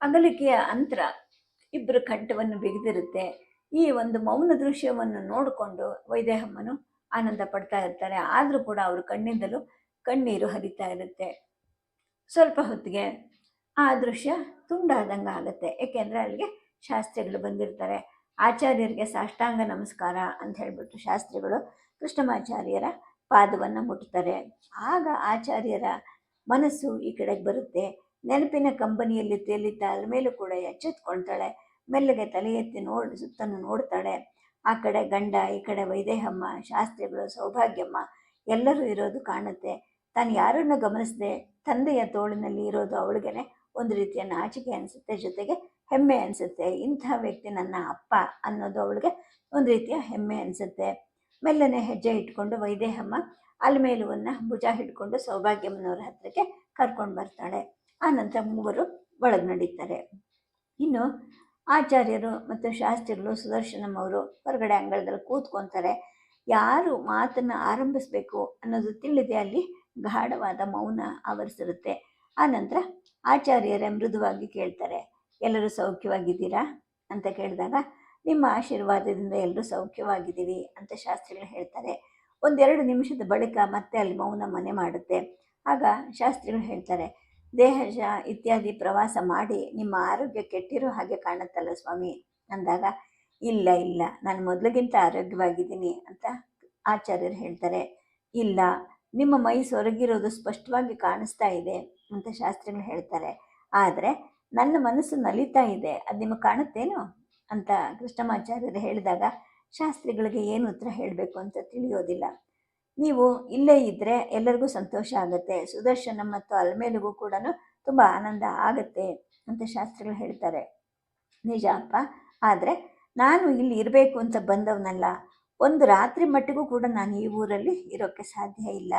ಅಗಲಿಕೆಯ ಅಂತರ ಇಬ್ಬರು ಕಂಠವನ್ನು ಬಿಗಿದಿರುತ್ತೆ. ಈ ಒಂದು ಮೌನ ದೃಶ್ಯವನ್ನು ನೋಡಿಕೊಂಡು ವೈದೇಹಮ್ಮನು ಆನಂದ ಪಡ್ತಾ ಇರ್ತಾರೆ. ಆದರೂ ಕೂಡ ಅವರು ಕಣ್ಣಿಂದಲೂ ಕಣ್ಣೀರು ಹರಿತಾ ಇರುತ್ತೆ. ಸ್ವಲ್ಪ ಹೊತ್ತಿಗೆ ಆ ದೃಶ್ಯ ತುಂಡಾದಂಗೆ ಆಗುತ್ತೆ. ಏಕೆಂದರೆ ಅಲ್ಲಿಗೆ ಶಾಸ್ತ್ರಿಗಳು ಬಂದಿರ್ತಾರೆ. ಆಚಾರ್ಯರಿಗೆ ಸಾಷ್ಟಾಂಗ ನಮಸ್ಕಾರ ಅಂತ ಹೇಳಿಬಿಟ್ಟು ಶಾಸ್ತ್ರಿಗಳು ಕೃಷ್ಣಮಾಚಾರ್ಯರ ಪಾದವನ್ನು ಮುಟ್ತಾರೆ. ಆಗ ಆಚಾರ್ಯರ ಮನಸ್ಸು ಈ ಕಡೆಗೆ ಬರುತ್ತೆ. ನೆನಪಿನ ಕಂಬನಿಯಲ್ಲಿ ತೇಲಿದ್ದ ಮೇಲೂ ಕೂಡ ಎಚ್ಚೆತ್ಕೊಳ್ತಾಳೆ. ಮೆಲ್ಲಗೆ ತಲೆ ಎತ್ತಿ ನೋಡಿ ಸುತ್ತನ್ನು ನೋಡ್ತಾಳೆ. ಆ ಕಡೆ ಗಂಡ, ಈ ಕಡೆ ವೈದೇಹಮ್ಮ, ಶಾಸ್ತ್ರಿಗಳು, ಸೌಭಾಗ್ಯಮ್ಮ ಎಲ್ಲರೂ ಇರೋದು ಕಾಣುತ್ತೆ. ತಾನು ಯಾರನ್ನು ಗಮನಿಸದೆ? ತಂದೆಯ ತೋಳಿನಲ್ಲಿ ಇರೋದು ಅವಳಿಗೆ ಒಂದು ರೀತಿಯ ನಾಚಿಕೆ ಅನಿಸುತ್ತೆ, ಜೊತೆಗೆ ಹೆಮ್ಮೆ ಅನಿಸುತ್ತೆ. ಇಂಥ ವ್ಯಕ್ತಿ ನನ್ನ ಅಪ್ಪ ಅನ್ನೋದು ಅವಳಿಗೆ ಒಂದು ರೀತಿಯ ಹೆಮ್ಮೆ ಅನಿಸುತ್ತೆ. ಮೆಲ್ಲನೆ ಹೆಜ್ಜೆ ಇಟ್ಕೊಂಡು ವೈದೇಹಮ್ಮ ಅಲ್ಮೇಲುವನ್ನು ಭುಜ ಹಿಡ್ಕೊಂಡು ಸೌಭಾಗ್ಯಮ್ಮನವರ ಹತ್ರಕ್ಕೆ ಕರ್ಕೊಂಡು ಬರ್ತಾಳೆ. ಆ ನಂತರ ಮೂವರು ಒಳಗೆ ನಡೀತಾರೆ. ಇನ್ನು ಆಚಾರ್ಯರು ಮತ್ತು ಶಾಸ್ತ್ರಿಗಳು ಸುದರ್ಶನಂ ಅವರು ಹೊರಗಡೆ ಅಂಗಳದಲ್ಲಿ ಕೂತ್ಕೊತಾರೆ. ಯಾರು ಮಾತನ್ನು ಆರಂಭಿಸಬೇಕು ಅನ್ನೋದು ತಿಳಿದೆ ಅಲ್ಲಿ ಗಾಢವಾದ ಮೌನ ಆವರಿಸಿರುತ್ತೆ. ಆ ನಂತರ ಆಚಾರ್ಯರೇ ಮೃದುವಾಗಿ ಕೇಳ್ತಾರೆ, ಎಲ್ಲರೂ ಸೌಖ್ಯವಾಗಿದ್ದೀರಾ? ಅಂತ ಕೇಳಿದಾಗ, ನಿಮ್ಮ ಆಶೀರ್ವಾದದಿಂದ ಎಲ್ಲರೂ ಸೌಖ್ಯವಾಗಿದ್ದೀವಿ ಅಂತ ಶಾಸ್ತ್ರಿಗಳು ಹೇಳ್ತಾರೆ. ಒಂದೆರಡು ನಿಮಿಷದ ಬಳಿಕ ಮತ್ತೆ ಅಲ್ಲಿ ಮೌನ ಮನೆ ಮಾಡುತ್ತೆ. ಆಗ ಶಾಸ್ತ್ರಿಗಳು ಹೇಳ್ತಾರೆ ದೇಹ ಇತ್ಯಾದಿ ಪ್ರವಾಸ ಮಾಡಿ ನಿಮ್ಮ ಆರೋಗ್ಯ ಕೆಟ್ಟಿರೋ ಹಾಗೆ ಕಾಣುತ್ತಲ್ಲ ಸ್ವಾಮಿ ಅಂದಾಗ, ಇಲ್ಲ ಇಲ್ಲ, ನಾನು ಮೊದಲಿಗಿಂತ ಆರೋಗ್ಯವಾಗಿದ್ದೀನಿ ಅಂತ ಆಚಾರ್ಯರು ಹೇಳ್ತಾರೆ. ಇಲ್ಲ, ನಿಮ್ಮ ಮೈ ಸೊರಗಿರೋದು ಸ್ಪಷ್ಟವಾಗಿ ಕಾಣಿಸ್ತಾ ಇದೆ. ಅಂತ ಶಾಸ್ತ್ರಿಗಳು ಹೇಳ್ತಾರೆ. ಆದರೆ ನನ್ನ ಮನಸ್ಸು ನಲಿತಾ ಇದೆ, ಅದು ನಿಮಗೆ ಕಾಣುತ್ತೇನೋ? ಅಂತ ಕೃಷ್ಣಮಾಚಾರ್ಯರು ಹೇಳಿದಾಗ ಶಾಸ್ತ್ರಿಗಳಿಗೆ ಏನು ಉತ್ತರ ಹೇಳಬೇಕು ಅಂತ ತಿಳಿಯೋದಿಲ್ಲ. ನೀವು ಇಲ್ಲೇ ಇದ್ದರೆ ಎಲ್ಲರಿಗೂ ಸಂತೋಷ ಆಗುತ್ತೆ, ಸುದರ್ಶನ ಮತ್ತು ಅಲ್ಮೇಲಿಗೂ ಕೂಡ ತುಂಬ ಆನಂದ ಆಗುತ್ತೆ ಅಂತ ಶಾಸ್ತ್ರಿಗಳು ಹೇಳ್ತಾರೆ. ನಿಜ ಅಪ್ಪ, ಆದರೆ ನಾನು ಇಲ್ಲಿ ಇರಬೇಕು ಅಂತ ಬಂದವನಲ್ಲ. ಒಂದು ರಾತ್ರಿ ಮಟ್ಟಿಗೂ ಕೂಡ ನಾನು ಈ ಊರಲ್ಲಿ ಇರೋಕ್ಕೆ ಸಾಧ್ಯ ಇಲ್ಲ.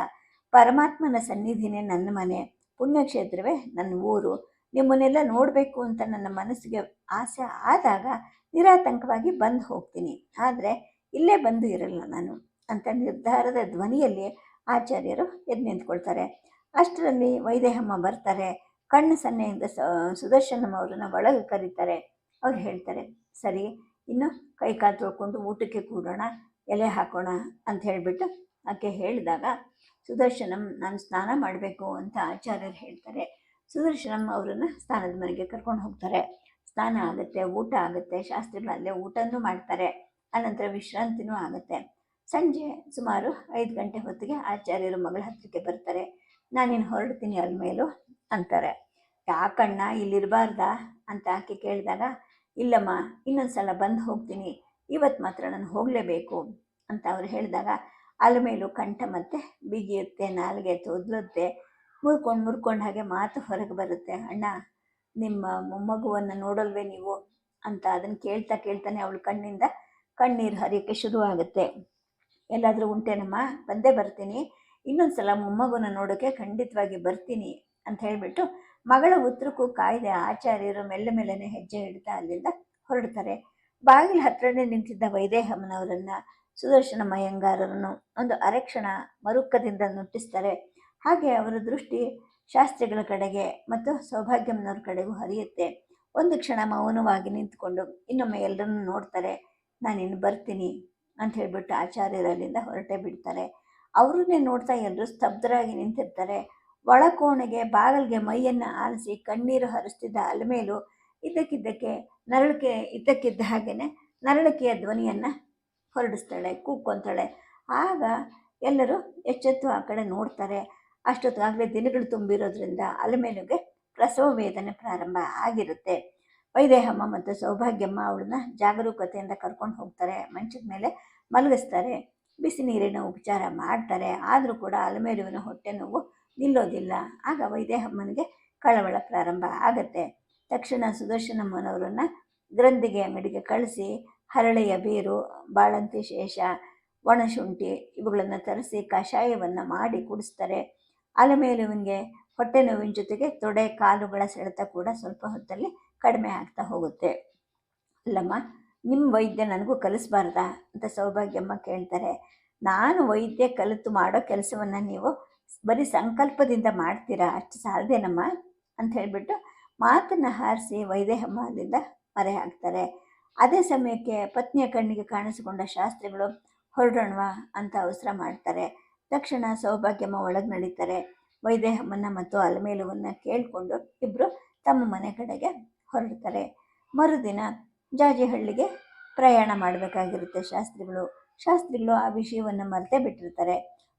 ಪರಮಾತ್ಮನ ಸನ್ನಿಧಿನೇ ನನ್ನ ಮನೆ. ಪುಣ್ಯಕ್ಷೇತ್ರವೇ ನನ್ನ ಊರು. ನಿಮ್ಮನ್ನೆಲ್ಲ ನೋಡಬೇಕು ಅಂತ ನನ್ನ ಮನಸ್ಸಿಗೆ ಆಸೆ ಆದಾಗ ನಿರಾತಂಕವಾಗಿ ಬಂದು ಹೋಗ್ತೀನಿ. ಆದರೆ ಇಲ್ಲೇ ಬಂದು ಇರಲ್ಲ ನಾನು ಅಂತ ನಿರ್ಧಾರದ ಧ್ವನಿಯಲ್ಲಿ ಆಚಾರ್ಯರು ಎದ್ದು ನಿಂತ್ಕೊಳ್ತಾರೆ. ಅಷ್ಟರಲ್ಲಿ ವೈದೇಹಮ್ಮ ಬರ್ತಾರೆ. ಕಣ್ಣು ಸನ್ನೆಯಿಂದ ಸುದರ್ಶನಮ್ಮ ಅವ್ರನ್ನ ಒಳಗೆ ಕರೀತಾರೆ. ಅವ್ರು ಹೇಳ್ತಾರೆ, ಸರಿ, ಇನ್ನು ಕೈ ಕಾಲು ಊಟಕ್ಕೆ ಕೂಡೋಣ, ಎಲೆ ಹಾಕೋಣ ಅಂತ ಹೇಳಿಬಿಟ್ಟು ಆಕೆ ಹೇಳಿದಾಗ ಸುದರ್ಶನಂ ನಾನು ಸ್ನಾನ ಮಾಡಬೇಕು ಅಂತ ಆಚಾರ್ಯರು ಹೇಳ್ತಾರೆ. ಸುದರ್ಶನಂ ಅವರನ್ನು ಸ್ನಾನದ ಮನೆಗೆ ಕರ್ಕೊಂಡು ಹೋಗ್ತಾರೆ. ಸ್ನಾನ ಆಗುತ್ತೆ, ಊಟ ಆಗುತ್ತೆ ಶಾಸ್ತ್ರಿಗಳಲ್ಲೇ ಊಟನೂ ಮಾಡ್ತಾರೆ. ಆನಂತರ ವಿಶ್ರಾಂತಿನೂ ಆಗುತ್ತೆ. ಸಂಜೆ ಸುಮಾರು ಐದು ಗಂಟೆ ಹೊತ್ತಿಗೆ ಆಚಾರ್ಯರು ಮಗಳ ಹತ್ತಿರಕ್ಕೆ ಬರ್ತಾರೆ. ನಾನಿನ್ನು ಹೊರಡ್ತೀನಿ ಅಲ್ಲಿ ಮೇಲೂ ಅಂತಾರೆ. ಯಾಕಣ್ಣ ಇಲ್ಲಿರಬಾರ್ದಾ ಅಂತ ಆಕೆ ಕೇಳಿದಾಗ, ಇಲ್ಲಮ್ಮ ಇನ್ನೊಂದು ಸಲ ಬಂದು ಹೋಗ್ತೀನಿ. ಇವತ್ತು ಮಾತ್ರ ನಾನು ಹೋಗಲೇಬೇಕು ಅಂತ ಅವ್ರು ಹೇಳಿದಾಗ ಅಲಮೇಲು ಕಂಠ ಮತ್ತೆ ಬಿಗಿಯುತ್ತೆ ನಾಲಿಗೆ ತೊದಲುತ್ತೆ, ಮುರ್ಕೊಂಡು ಮುರ್ಕೊಂಡು ಹಾಗೆ ಮಾತು ಹೊರಗೆ ಬರುತ್ತೆ. ಅಣ್ಣ, ನಿಮ್ಮ ಮೊಮ್ಮಗುವನ್ನು ನೋಡಲ್ವೇ ನೀವು? ಅಂತ ಅದನ್ನು ಕೇಳ್ತಾ ಕೇಳ್ತಾನೆ ಅವಳ ಕಣ್ಣಿಂದ ಕಣ್ಣೀರು ಹರಿಯೋಕ್ಕೆ ಶುರುವಾಗುತ್ತೆ ಎಲ್ಲಾದರೂ ಉಂಟೇನಮ್ಮ? ಬಂದೇ ಬರ್ತೀನಿ. ಇನ್ನೊಂದು ಸಲ ಮೊಮ್ಮಗುನ ನೋಡೋಕ್ಕೆ ಖಂಡಿತವಾಗಿ ಬರ್ತೀನಿ ಅಂತ ಹೇಳಿಬಿಟ್ಟು ಮಗಳ ಉತ್ತರಕ್ಕೂ ಕಾಯ್ದೆ ಆಚಾರ್ಯರು ಮೆಲ್ಲ ಮೆಲ್ಲನೆ ಹೆಜ್ಜೆ ಇಡ್ತಾ ಅಲ್ಲಿಂದ ಹೊರಡ್ತಾರೆ. ಬಾಗಿಲ ಹತ್ರನೇ ನಿಂತಿದ್ದ ವೈದೇಹಮ್ಮನವರನ್ನ ಸುದರ್ಶನ ಮಯ್ಯಂಗಾರರನ್ನು ಒಂದು ಅರೆಕ್ಷಣ ಮರುಕ್ಕದಿಂದ ನುಟ್ಟಿಸ್ತಾರೆ. ಹಾಗೆ ಅವರ ದೃಷ್ಟಿ ಶಾಸ್ತ್ರಿಗಳ ಕಡೆಗೆ ಮತ್ತು ಸೌಭಾಗ್ಯಮ್ಮನವ್ರ ಕಡೆಗೂ ಹರಿಯುತ್ತೆ. ಒಂದು ಕ್ಷಣ ಮೌನವಾಗಿ ನಿಂತ್ಕೊಂಡು ಇನ್ನೊಮ್ಮೆ ಎಲ್ಲರನ್ನು ನೋಡ್ತಾರೆ. ನಾನಿನ್ನು ಬರ್ತೀನಿ ಅಂತ ಹೇಳಿಬಿಟ್ಟು ಆಚಾರ್ಯರಲ್ಲಿಂದ ಹೊರಟೆ ಬಿಡ್ತಾರೆ. ಅವ್ರನ್ನೇ ನೋಡ್ತಾ ಎಲ್ಲರೂ ಸ್ತಬ್ಧರಾಗಿ ನಿಂತಿರ್ತಾರೆ. ಒಳಕೋಣೆಗೆ ಬಾಗಲಿಗೆ ಮೈಯನ್ನು ಆಲಿಸಿ ಕಣ್ಣೀರು ಹರಿಸ್ತಿದ್ದ ಅಲಮೇಲು ಇದ್ದಕ್ಕಿದ್ದಕ್ಕೆ ನರಳಿಕೆ, ಇದ್ದಕ್ಕಿದ್ದ ಹಾಗೆಯೇ ನರಳಿಕೆಯ ಧ್ವನಿಯನ್ನು ಹೊರಡಿಸ್ತಾಳೆ ಕೂಕ್ಕೊಂತಾಳೆ ಆಗ ಎಲ್ಲರೂ ಎಚ್ಚೆತ್ತು ಆ ಕಡೆ ನೋಡ್ತಾರೆ. ಅಷ್ಟೊತ್ತಾಗಲೇ ದಿನಗಳು ತುಂಬಿರೋದ್ರಿಂದ ಅಲಮೇಲುಗೆ ಪ್ರಸವ ವೇದನೆ ಪ್ರಾರಂಭ ಆಗಿರುತ್ತೆ. ವೈದೇಹಮ್ಮ ಮತ್ತು ಸೌಭಾಗ್ಯಮ್ಮ ಅವಳನ್ನ ಜಾಗರೂಕತೆಯಿಂದ ಕರ್ಕೊಂಡು ಹೋಗ್ತಾರೆ. ಮಂಚದ ಮೇಲೆ ಮಲಗಿಸ್ತಾರೆ. ಬಿಸಿ ನೀರಿನ ಉಪಚಾರ ಮಾಡ್ತಾರೆ. ಆದರೂ ಕೂಡ ಅಲಮೇಲುವಿನ ಹೊಟ್ಟೆ ನೋವು ನಿಲ್ಲೋದಿಲ್ಲ. ಆಗ ವೈದೇಹಮ್ಮನಿಗೆ ಕಳವಳ ಪ್ರಾರಂಭ ಆಗುತ್ತೆ. ತಕ್ಷಣ ಸುದರ್ಶನಮ್ಮನವರನ್ನು ಗ್ರಂಥಿಗೆ ಅಂಗಡಿಗೆ ಕಳಿಸಿ ಹರಳೆಯ ಬೇರು, ಬಾಳಂತಿ ಶೇಷ, ಒಣಶುಂಠಿ ಇವುಗಳನ್ನು ತರಿಸಿ ಕಷಾಯವನ್ನು ಮಾಡಿ ಕುಡಿಸ್ತಾರೆ. ಅಲಮೇಲುವಿನಿಗೆ ಹೊಟ್ಟೆ ನೋವಿನ ಜೊತೆಗೆ ತೊಡೆ, ಕಾಲುಗಳ ಸೆಳೆತ ಕೂಡ ಸ್ವಲ್ಪ ಹೊತ್ತಲ್ಲಿ ಕಡಿಮೆ ಆಗ್ತಾ ಹೋಗುತ್ತೆ. ಅಲ್ಲಮ್ಮ ನಿಮ್ಮ ವೈದ್ಯ ನನಗೂ ಕಲಿಸ್ಬಾರ್ದಾ? ಅಂತ ಸೌಭಾಗ್ಯಮ್ಮ ಕೇಳ್ತಾರೆ. ನಾನು ವೈದ್ಯ ಕಲಿತು ಮಾಡೋ ಕೆಲಸವನ್ನು ನೀವು ಬರೀ ಸಂಕಲ್ಪದಿಂದ ಮಾಡ್ತೀರಾ? ಅಷ್ಟು ಸಾಲದೇನಮ್ಮ? ಅಂತ ಹೇಳಿಬಿಟ್ಟು ಮಾತನ್ನು ಹಾರಿಸಿ ವೈದೇಹಮ್ಮ ಅಲ್ಲಿಂದ ಮರೆ ಹಾಕ್ತಾರೆ. ಅದೇ ಸಮಯಕ್ಕೆ ಪತ್ನಿಯ ಕಣ್ಣಿಗೆ ಕಾಣಿಸಿಕೊಂಡ ಶಾಸ್ತ್ರಿಗಳು, ಹೊರಡೋಣವಾ ಅಂತ ಅವಸರ ಮಾಡ್ತಾರೆ. ತಕ್ಷಣ ಸೌಭಾಗ್ಯಮ್ಮ ಒಳಗೆ ನಡೀತಾರೆ. ವೈದೇಹಮ್ಮನ ಮತ್ತು ಅಲಮೇಲುವನ್ನು ಕೇಳಿಕೊಂಡು ಇಬ್ಬರು ತಮ್ಮ ಮನೆ ಕಡೆಗೆ ಹೊರಡ್ತಾರೆ. ಮರುದಿನ ಜಾಜಿಹಳ್ಳಿಗೆ ಪ್ರಯಾಣ ಮಾಡಬೇಕಾಗಿರುತ್ತೆ ಶಾಸ್ತ್ರಿಗಳು. ಶಾಸ್ತ್ರಿಗಳು ಆ ವಿಷಯವನ್ನು ಮರೆತೇ ಬಿಟ್ಟಿರ್ತಾರೆ.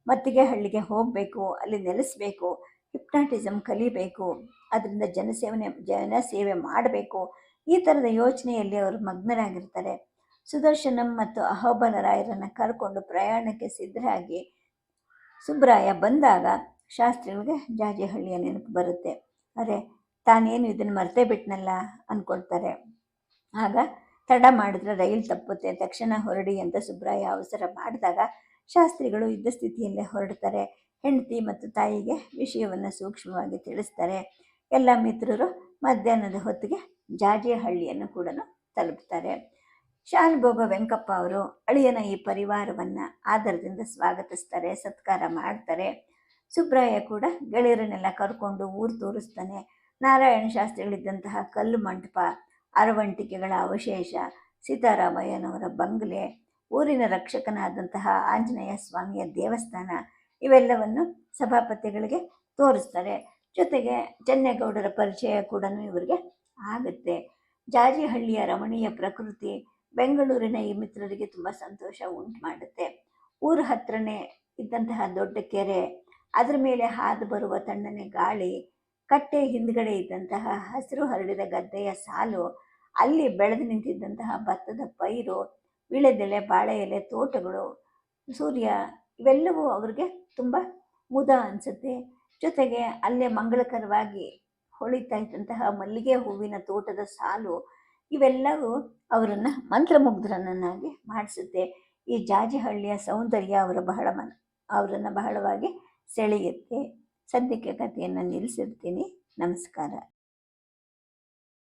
ಮತ್ತಿಗೆ ಹಳ್ಳಿಗೆ ಹೋಗಬೇಕು, ಅಲ್ಲಿ ನೆಲೆಸಬೇಕು ಹಿಪ್ನಾಟಿಸಮ್ ಕಲಿಬೇಕು, ಅದರಿಂದ ಜನಸೇವನೆ, ಜನಸೇವೆ ಮಾಡಬೇಕು ಈ ಥರದ ಯೋಚನೆಯಲ್ಲಿ ಅವರು ಮಗ್ನರಾಗಿರ್ತಾರೆ. ಸುದರ್ಶನಂ ಮತ್ತು ಅಹೋಬಲರಾಯರನ್ನು ಕರ್ಕೊಂಡು ಪ್ರಯಾಣಕ್ಕೆ ಸಿದ್ಧರಾಗಿ ಸುಬ್ರಾಯ ಬಂದಾಗ ಶಾಸ್ತ್ರಿಗಳಿಗೆ ಜಾಜಿಹಳ್ಳಿಯ ನೆನಪು ಬರುತ್ತೆ. ಅರೆ, ತಾನೇನು ಇದನ್ನು ಮರ್ತೇ ಬಿಟ್ನಲ್ಲ ಅಂದ್ಕೊಳ್ತಾರೆ ಆಗ ತಡ ಮಾಡಿದ್ರೆ ರೈಲು ತಪ್ಪುತ್ತೆ, ತಕ್ಷಣ ಹೊರಡಿ ಅಂತ ಸುಬ್ರಾಯ ಅವಸರ ಮಾಡಿದಾಗ ಶಾಸ್ತ್ರಿಗಳು ಇದ್ದ ಸ್ಥಿತಿಯಲ್ಲೇ ಹೊರಡ್ತಾರೆ. ಹೆಂಡತಿ ಮತ್ತು ತಾಯಿಗೆ ವಿಷಯವನ್ನು ಸೂಕ್ಷ್ಮವಾಗಿ ತಿಳಿಸ್ತಾರೆ. ಎಲ್ಲ ಮಿತ್ರರು ಮಧ್ಯಾಹ್ನದ ಹೊತ್ತಿಗೆ ಜಾಜಿಹಳ್ಳಿಯನ್ನು ಕೂಡ ತಲುಪ್ತಾರೆ ಶಾನುಭೋಗ ವೆಂಕಪ್ಪ ಅವರು ಅಳಿಯನ ಈ ಪರಿವಾರವನ್ನು ಆದರದಿಂದ ಸ್ವಾಗತಿಸ್ತಾರೆ, ಸತ್ಕಾರ ಮಾಡ್ತಾರೆ. ಸುಬ್ರಾಯ ಕೂಡ ಗೆಳೆಯರನ್ನೆಲ್ಲ ಕರ್ಕೊಂಡು ಊರು ತೋರಿಸ್ತಾನೆ. ನಾರಾಯಣ ಶಾಸ್ತ್ರಿಗಳಿದ್ದಂತಹ ಕಲ್ಲು ಮಂಟಪ, ಅರವಂಟಿಕೆಗಳ ಅವಶೇಷ, ಸೀತಾರಾಮಯ್ಯನವರ ಬಂಗ್ಲೆ, ಊರಿನ ರಕ್ಷಕನಾದಂತಹ ಆಂಜನೇಯ ಸ್ವಾಮಿಯ ದೇವಸ್ಥಾನ, ಇವೆಲ್ಲವನ್ನು ಸಭಾಪತಿಗಳಿಗೆ ತೋರಿಸ್ತಾರೆ. ಜೊತೆಗೆ ಚೆನ್ನೇಗೌಡರ ಪರಿಚಯ ಕೂಡ ಇವರಿಗೆ ಆಗುತ್ತೆ. ಜಾಜಿಹಳ್ಳಿಯ ರಮಣೀಯ ಪ್ರಕೃತಿ ಬೆಂಗಳೂರಿನ ಈ ಮಿತ್ರರಿಗೆ ತುಂಬ ಸಂತೋಷ ಉಂಟು ಮಾಡುತ್ತೆ. ಊರ ಹತ್ರನೇ ಇದ್ದಂತಹ ದೊಡ್ಡ ಕೆರೆ, ಅದರ ಮೇಲೆ ಹಾದು ಬರುವ ತಣ್ಣನೆ ಗಾಳಿ, ಕಟ್ಟೆ ಹಿಂದ್ಗಡೆ ಇದ್ದಂತಹ ಹಸಿರು ಹರಡಿದ ಗದ್ದೆಯ ಸಾಲು, ಅಲ್ಲಿ ಬೆಳೆದು ನಿಂತಿದ್ದಂತಹ ಭತ್ತದ ಪೈರು ವಿಳೆದೆಲೆ ಬಾಳೆ ಎಲೆ, ತೋಟಗಳು, ಸೂರ್ಯ ಇವೆಲ್ಲವೂ ಅವ್ರಿಗೆ ತುಂಬ ಮುದ ಅನಿಸುತ್ತೆ. ಜೊತೆಗೆ ಅಲ್ಲೇ ಮಂಗಳಕರವಾಗಿ ಹೊಳಿತಾ ಇದ್ದಂತಹ ಮಲ್ಲಿಗೆ ಹೂವಿನ ತೋಟದ ಸಾಲು ಇವೆಲ್ಲವೂ ಅವರನ್ನು ಮಂತ್ರಮುಗ್ಧರನ್ನಾಗಿ ಮಾಡಿಸುತ್ತೆ. ಈ ಜಾಜಿಹಳ್ಳಿಯ ಸೌಂದರ್ಯ ಅವರ ಬಹಳ ಮನ, ಅವರನ್ನು ಬಹಳವಾಗಿ ಸೆಳೆಯುತ್ತೆ. ಸದ್ಯಕ್ಕೆ ಕಥೆಯನ್ನು ನಿಲ್ಲಿಸಿರ್ತೀನಿ. ನಮಸ್ಕಾರ.